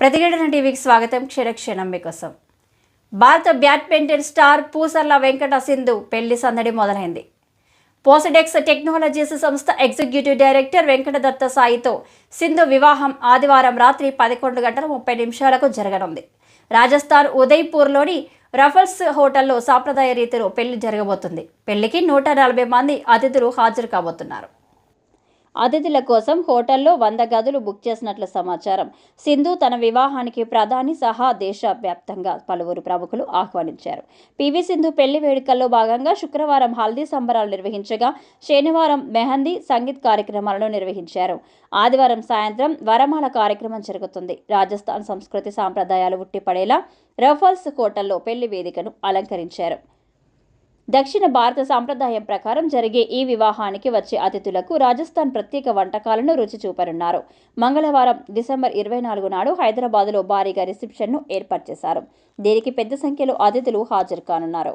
ప్రతిఘటన టీవీకి స్వాగతం. క్షణక్షణం మీకోసం. భారత బ్యాడ్మింటన్ స్టార్ పూసర్ల వెంకట సింధు పెళ్ళి సందడి మొదలైంది. పోసడెక్స్ టెక్నాలజీస్ సంస్థ ఎగ్జిక్యూటివ్ డైరెక్టర్ వెంకటదత్త సాయితో సింధు వివాహం ఆదివారం రాత్రి పదకొండు గంటల ముప్పై నిమిషాలకు జరగనుంది. రాజస్థాన్ ఉదయ్పూర్లోని రఫల్స్ హోటల్లో సాంప్రదాయ రీతిలో పెళ్ళి జరగబోతుంది. పెళ్ళికి నూట నలభై మంది అతిథులు హాజరు కాబోతున్నారు. అతిథుల కోసం హోటల్లో వంద గదులు బుక్ చేసినట్లు సమాచారం. సింధు తన వివాహానికి ప్రధాని సహా దేశ వ్యాప్తంగా పలువురు ప్రముఖులు ఆహ్వానించారు. పివి సింధు పెళ్ళి వేడుకల్లో భాగంగా శుక్రవారం హల్దీ సంబరాలు నిర్వహించగా శనివారం మెహందీ సంగీత్ కార్యక్రమాలను నిర్వహించారు. ఆదివారం సాయంత్రం వరమాల కార్యక్రమం జరుగుతుంది. రాజస్థాన్ సంస్కృతి సాంప్రదాయాలు ఉట్టిపడేలా రఫల్స్ హోటల్లో పెళ్ళి వేదికను అలంకరించారు. దక్షిణ భారత సాంప్రదాయం ప్రకారం జరిగే ఈ వివాహానికి వచ్చే అతిథులకు రాజస్థాన్ ప్రత్యేక వంటకాలను రుచి చూపనున్నారు. మంగళవారం డిసెంబర్ ఇరవై నాలుగు నాడు హైదరాబాద్లో భారీగా రిసెప్షన్ను ఏర్పాటు చేశారు. దీనికి పెద్ద సంఖ్యలో అతిథులు హాజరు కానున్నారు.